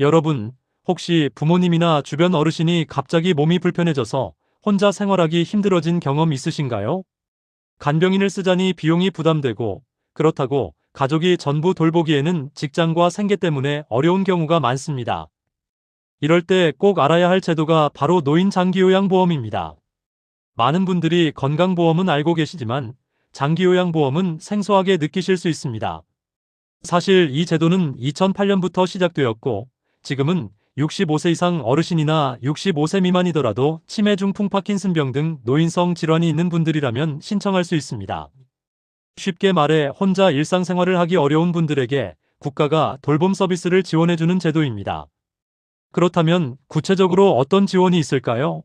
여러분, 혹시 부모님이나 주변 어르신이 갑자기 몸이 불편해져서 혼자 생활하기 힘들어진 경험 있으신가요? 간병인을 쓰자니 비용이 부담되고 그렇다고 가족이 전부 돌보기에는 직장과 생계 때문에 어려운 경우가 많습니다. 이럴 때 꼭 알아야 할 제도가 바로 노인 장기요양보험입니다. 많은 분들이 건강보험은 알고 계시지만 장기요양보험은 생소하게 느끼실 수 있습니다. 사실 이 제도는 2008년부터 시작되었고 지금은 65세 이상 어르신이나 65세 미만이더라도 치매 중 풍 파킨슨병 등 노인성 질환이 있는 분들이라면 신청할 수 있습니다. 쉽게 말해 혼자 일상생활을 하기 어려운 분들에게 국가가 돌봄 서비스를 지원해주는 제도입니다. 그렇다면 구체적으로 어떤 지원이 있을까요?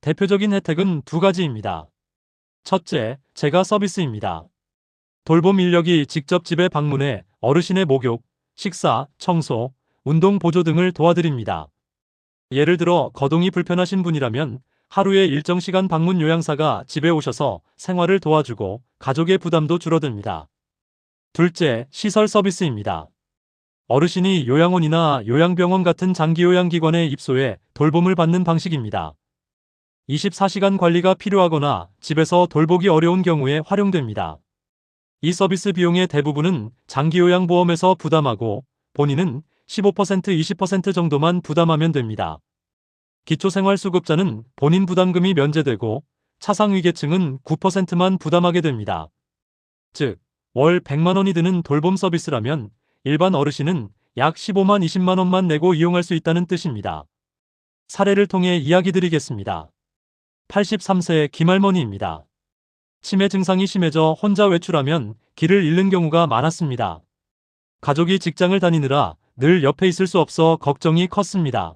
대표적인 혜택은 두 가지입니다. 첫째, 제가 서비스입니다. 돌봄 인력이 직접 집에 방문해 어르신의 목욕, 식사, 청소, 운동 보조 등을 도와드립니다. 예를 들어 거동이 불편하신 분이라면 하루에 일정 시간 방문 요양사가 집에 오셔서 생활을 도와주고 가족의 부담도 줄어듭니다. 둘째, 시설 서비스입니다. 어르신이 요양원이나 요양병원 같은 장기요양기관에 입소해 돌봄을 받는 방식입니다. 24시간 관리가 필요하거나 집에서 돌보기 어려운 경우에 활용됩니다. 이 서비스 비용의 대부분은 장기요양보험에서 부담하고 본인은 15% 20% 정도만 부담하면 됩니다. 기초생활수급자는 본인 부담금이 면제되고 차상위계층은 9%만 부담하게 됩니다. 즉, 월 100만 원이 드는 돌봄 서비스라면 일반 어르신은 약 15만 20만 원만 내고 이용할 수 있다는 뜻입니다. 사례를 통해 이야기 드리겠습니다. 83세 김할머니입니다. 치매 증상이 심해져 혼자 외출하면 길을 잃는 경우가 많았습니다. 가족이 직장을 다니느라 늘 옆에 있을 수 없어 걱정이 컸습니다.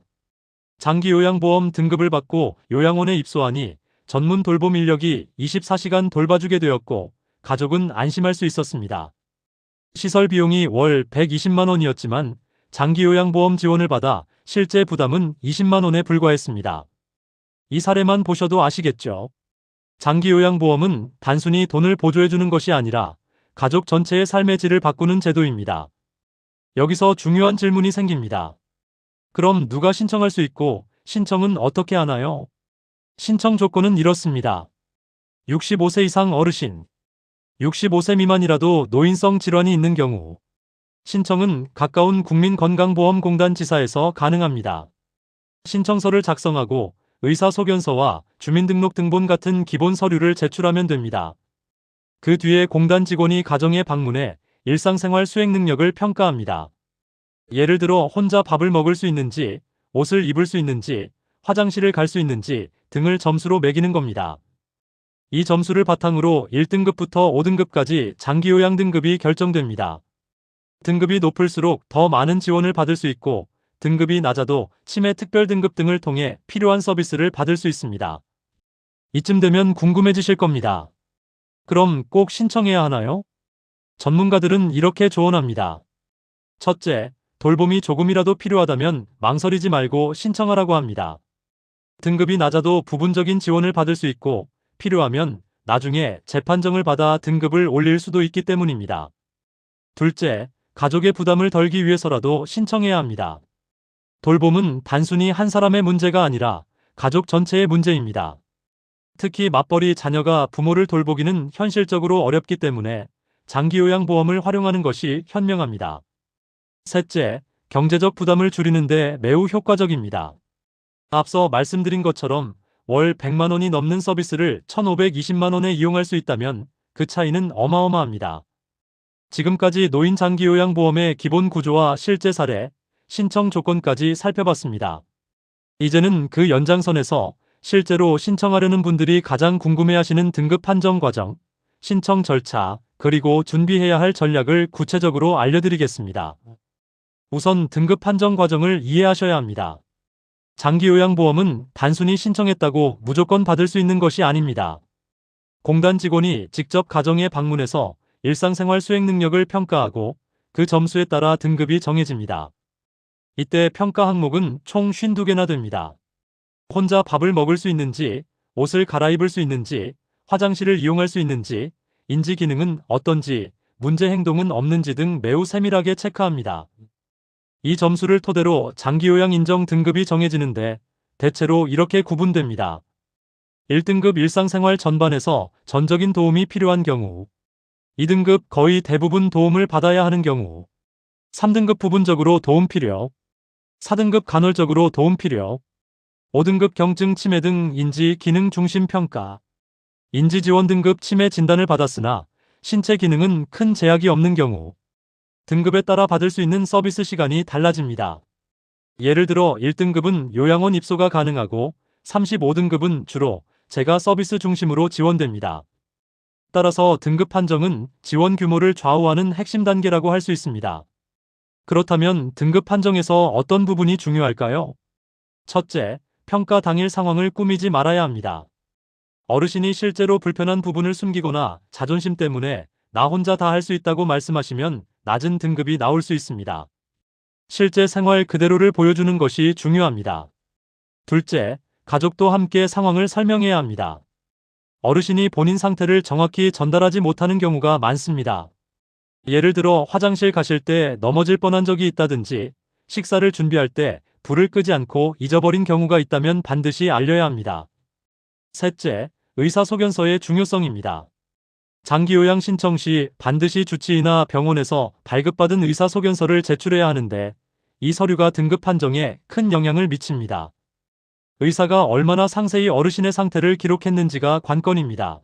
장기 요양보험 등급을 받고 요양원에 입소하니 전문 돌봄 인력이 24시간 돌봐주게 되었고 가족은 안심할 수 있었습니다. 시설 비용이 월 120만 원이었지만 장기 요양보험 지원을 받아 실제 부담은 20만 원에 불과했습니다. 이 사례만 보셔도 아시겠죠? 장기 요양보험은 단순히 돈을 보조해주는 것이 아니라 가족 전체의 삶의 질을 바꾸는 제도입니다. 여기서 중요한 질문이 생깁니다. 그럼 누가 신청할 수 있고 신청은 어떻게 하나요? 신청 조건은 이렇습니다. 65세 이상 어르신, 65세 미만이라도 노인성 질환이 있는 경우, 신청은 가까운 국민건강보험공단 지사에서 가능합니다. 신청서를 작성하고 의사소견서와 주민등록등본 같은 기본 서류를 제출하면 됩니다. 그 뒤에 공단 직원이 가정에 방문해 일상생활 수행 능력을 평가합니다. 예를 들어 혼자 밥을 먹을 수 있는지, 옷을 입을 수 있는지, 화장실을 갈 수 있는지 등을 점수로 매기는 겁니다. 이 점수를 바탕으로 1등급부터 5등급까지 장기요양 등급이 결정됩니다. 등급이 높을수록 더 많은 지원을 받을 수 있고 등급이 낮아도 치매 특별 등급 등을 통해 필요한 서비스를 받을 수 있습니다. 이쯤 되면 궁금해지실 겁니다. 그럼 꼭 신청해야 하나요? 전문가들은 이렇게 조언합니다. 첫째, 돌봄이 조금이라도 필요하다면 망설이지 말고 신청하라고 합니다. 등급이 낮아도 부분적인 지원을 받을 수 있고 필요하면 나중에 재판정을 받아 등급을 올릴 수도 있기 때문입니다. 둘째, 가족의 부담을 덜기 위해서라도 신청해야 합니다. 돌봄은 단순히 한 사람의 문제가 아니라 가족 전체의 문제입니다. 특히 맞벌이 자녀가 부모를 돌보기는 현실적으로 어렵기 때문에 장기요양보험을 활용하는 것이 현명합니다. 셋째, 경제적 부담을 줄이는데 매우 효과적입니다. 앞서 말씀드린 것처럼 월 100만 원이 넘는 서비스를 1,520만 원에 이용할 수 있다면 그 차이는 어마어마합니다. 지금까지 노인 장기요양보험의 기본 구조와 실제 사례, 신청 조건까지 살펴봤습니다. 이제는 그 연장선에서 실제로 신청하려는 분들이 가장 궁금해하시는 등급 판정 과정, 신청 절차, 그리고 준비해야 할 전략을 구체적으로 알려드리겠습니다. 우선 등급 판정 과정을 이해하셔야 합니다. 장기요양보험은 단순히 신청했다고 무조건 받을 수 있는 것이 아닙니다. 공단 직원이 직접 가정에 방문해서 일상생활 수행 능력을 평가하고 그 점수에 따라 등급이 정해집니다. 이때 평가 항목은 총 52개나 됩니다. 혼자 밥을 먹을 수 있는지, 옷을 갈아입을 수 있는지, 화장실을 이용할 수 있는지, 인지 기능은 어떤지, 문제 행동은 없는지 등 매우 세밀하게 체크합니다. 이 점수를 토대로 장기요양 인정 등급이 정해지는데 대체로 이렇게 구분됩니다. 1등급 일상생활 전반에서 전적인 도움이 필요한 경우 2등급 거의 대부분 도움을 받아야 하는 경우 3등급 부분적으로 도움 필요 4등급 간헐적으로 도움 필요 5등급 경증 치매 등 인지 기능 중심 평가 인지 지원 등급 치매 진단을 받았으나 신체 기능은 큰 제약이 없는 경우 등급에 따라 받을 수 있는 서비스 시간이 달라집니다. 예를 들어 1등급은 요양원 입소가 가능하고 35등급은 주로 재가 서비스 중심으로 지원됩니다. 따라서 등급 판정은 지원 규모를 좌우하는 핵심 단계라고 할 수 있습니다. 그렇다면 등급 판정에서 어떤 부분이 중요할까요? 첫째, 평가 당일 상황을 꾸미지 말아야 합니다. 어르신이 실제로 불편한 부분을 숨기거나 자존심 때문에 나 혼자 다 할 수 있다고 말씀하시면 낮은 등급이 나올 수 있습니다. 실제 생활 그대로를 보여주는 것이 중요합니다. 둘째, 가족도 함께 상황을 설명해야 합니다. 어르신이 본인 상태를 정확히 전달하지 못하는 경우가 많습니다. 예를 들어 화장실 가실 때 넘어질 뻔한 적이 있다든지 식사를 준비할 때 불을 끄지 않고 잊어버린 경우가 있다면 반드시 알려야 합니다. 셋째, 의사소견서의 중요성입니다. 장기요양 신청 시 반드시 주치의나 병원에서 발급받은 의사소견서를 제출해야 하는데 이 서류가 등급 판정에 큰 영향을 미칩니다. 의사가 얼마나 상세히 어르신의 상태를 기록했는지가 관건입니다.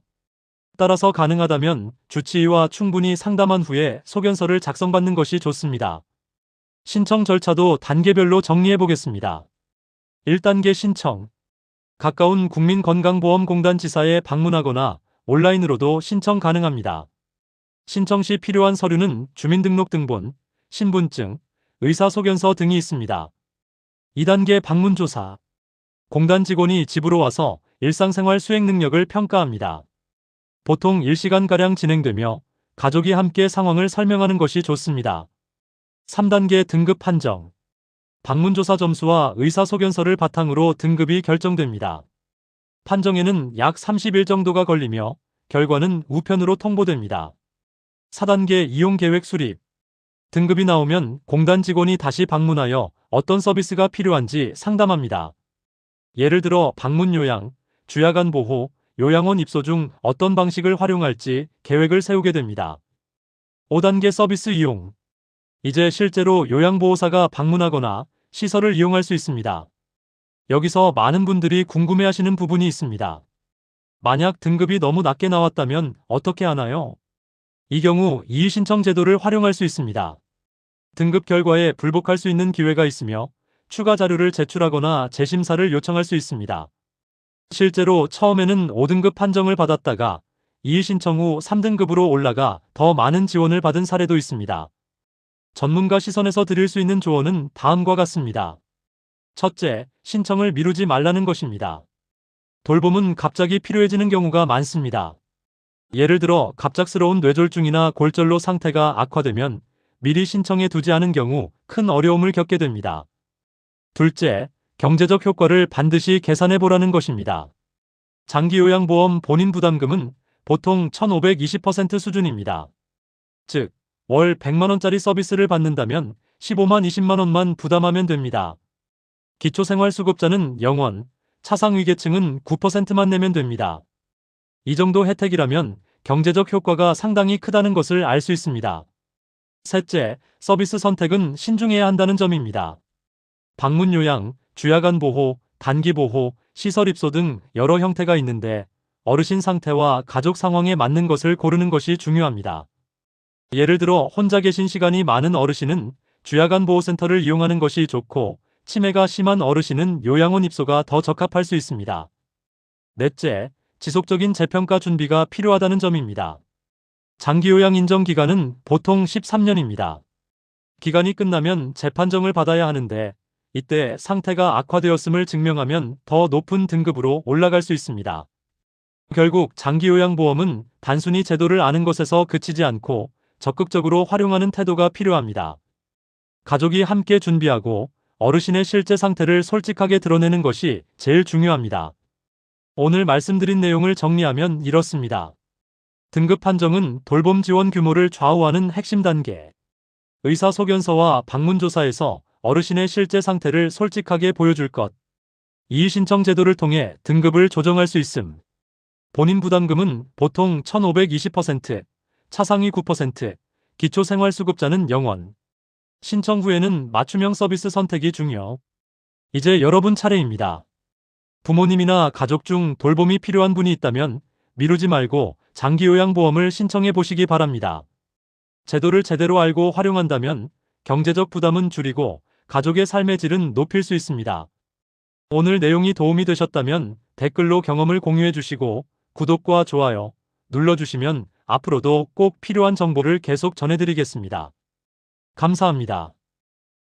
따라서 가능하다면 주치의와 충분히 상담한 후에 소견서를 작성받는 것이 좋습니다. 신청 절차도 단계별로 정리해 보겠습니다. 1단계 신청. 가까운 국민건강보험공단 지사에 방문하거나 온라인으로도 신청 가능합니다. 신청 시 필요한 서류는 주민등록등본, 신분증, 의사소견서 등이 있습니다. 2단계 방문조사. 공단 직원이 집으로 와서 일상생활 수행 능력을 평가합니다. 보통 1시간가량 진행되며 가족이 함께 상황을 설명하는 것이 좋습니다. 3단계 등급 판정. 방문조사 점수와 의사소견서를 바탕으로 등급이 결정됩니다. 판정에는 약 30일 정도가 걸리며 결과는 우편으로 통보됩니다. 4단계 이용 계획 수립. 등급이 나오면 공단 직원이 다시 방문하여 어떤 서비스가 필요한지 상담합니다. 예를 들어 방문 요양, 주야간 보호, 요양원 입소 중 어떤 방식을 활용할지 계획을 세우게 됩니다. 5단계 서비스 이용. 이제 실제로 요양보호사가 방문하거나 시설을 이용할 수 있습니다. 여기서 많은 분들이 궁금해하시는 부분이 있습니다. 만약 등급이 너무 낮게 나왔다면 어떻게 하나요? 이 경우 이의신청 제도를 활용할 수 있습니다. 등급 결과에 불복할 수 있는 기회가 있으며 추가 자료를 제출하거나 재심사를 요청할 수 있습니다. 실제로 처음에는 5등급 판정을 받았다가 이의신청 후 3등급으로 올라가 더 많은 지원을 받은 사례도 있습니다. 전문가 시선에서 드릴 수 있는 조언은 다음과 같습니다. 첫째, 신청을 미루지 말라는 것입니다. 돌봄은 갑자기 필요해지는 경우가 많습니다. 예를 들어 갑작스러운 뇌졸중이나 골절로 상태가 악화되면 미리 신청해 두지 않은 경우 큰 어려움을 겪게 됩니다. 둘째, 경제적 효과를 반드시 계산해 보라는 것입니다. 장기요양보험 본인 부담금은 보통 1520% 수준입니다. 즉, 월 100만원짜리 서비스를 받는다면 15만 20만원만 부담하면 됩니다. 기초생활수급자는 0원, 차상위계층은 9%만 내면 됩니다. 이 정도 혜택이라면 경제적 효과가 상당히 크다는 것을 알 수 있습니다. 셋째, 서비스 선택은 신중해야 한다는 점입니다. 방문 요양, 주야간 보호, 단기 보호, 시설 입소 등 여러 형태가 있는데 어르신 상태와 가족 상황에 맞는 것을 고르는 것이 중요합니다. 예를 들어 혼자 계신 시간이 많은 어르신은 주야간 보호센터를 이용하는 것이 좋고 치매가 심한 어르신은 요양원 입소가 더 적합할 수 있습니다. 넷째, 지속적인 재평가 준비가 필요하다는 점입니다. 장기요양 인정 기간은 보통 13년입니다. 기간이 끝나면 재판정을 받아야 하는데 이때 상태가 악화되었음을 증명하면 더 높은 등급으로 올라갈 수 있습니다. 결국 장기요양보험은 단순히 제도를 아는 것에서 그치지 않고 적극적으로 활용하는 태도가 필요합니다. 가족이 함께 준비하고 어르신의 실제 상태를 솔직하게 드러내는 것이 제일 중요합니다. 오늘 말씀드린 내용을 정리하면 이렇습니다. 등급 판정은 돌봄 지원 규모를 좌우하는 핵심 단계. 의사소견서와 방문조사에서 어르신의 실제 상태를 솔직하게 보여줄 것. 이의신청 제도를 통해 등급을 조정할 수 있음. 본인 부담금은 보통 1520%, 차상위 9%, 기초생활수급자는 0원. 신청 후에는 맞춤형 서비스 선택이 중요. 이제 여러분 차례입니다. 부모님이나 가족 중 돌봄이 필요한 분이 있다면 미루지 말고 장기요양보험을 신청해 보시기 바랍니다. 제도를 제대로 알고 활용한다면 경제적 부담은 줄이고 가족의 삶의 질은 높일 수 있습니다. 오늘 내용이 도움이 되셨다면 댓글로 경험을 공유해 주시고 구독과 좋아요 눌러주시면 앞으로도 꼭 필요한 정보를 계속 전해드리겠습니다. 감사합니다.